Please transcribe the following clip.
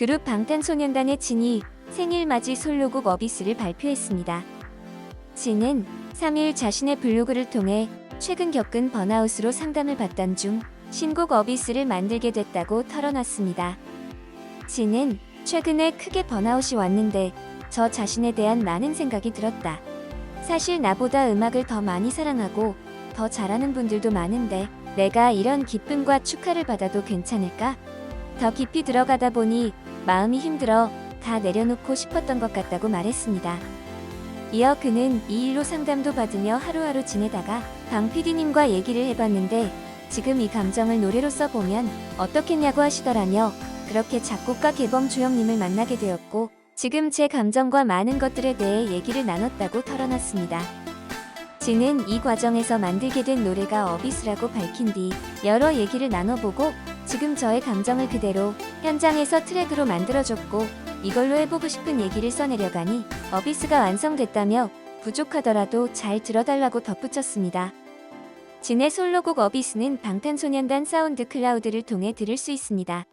그룹 방탄소년단의 진이 생일 맞이 솔로곡 어비스를 발표했습니다. 진은 3일 자신의 블로그를 통해 최근 겪은 번아웃으로 상담을 받던 중 신곡 어비스를 만들게 됐다고 털어놨습니다. 진은 최근에 크게 번아웃이 왔는데 저 자신에 대한 많은 생각이 들었다. 사실 나보다 음악을 더 많이 사랑하고 더 잘하는 분들도 많은데 내가 이런 기쁨과 축하를 받아도 괜찮을까? 더 깊이 들어가다 보니 마음이 힘들어 다 내려놓고 싶었던 것 같다고 말했습니다. 이어 그는 이 일로 상담도 받으며 하루하루 지내다가 방 PD님과 얘기를 해봤는데 지금 이 감정을 노래로 써보면 어떻겠냐고 하시더라며 그렇게 작곡가 개범 주영님을 만나게 되었고 지금 제 감정과 많은 것들에 대해 얘기를 나눴다고 털어놨습니다. 진은 이 과정에서 만들게 된 노래가 어비스라고 밝힌 뒤 여러 얘기를 나눠보고 지금 저의 감정을 그대로 현장에서 트랙으로 만들어줬고 이걸로 해보고 싶은 얘기를 써내려가니 어비스가 완성됐다며 부족하더라도 잘 들어달라고 덧붙였습니다. 진의 솔로곡 어비스는 방탄소년단 사운드 클라우드를 통해 들을 수 있습니다.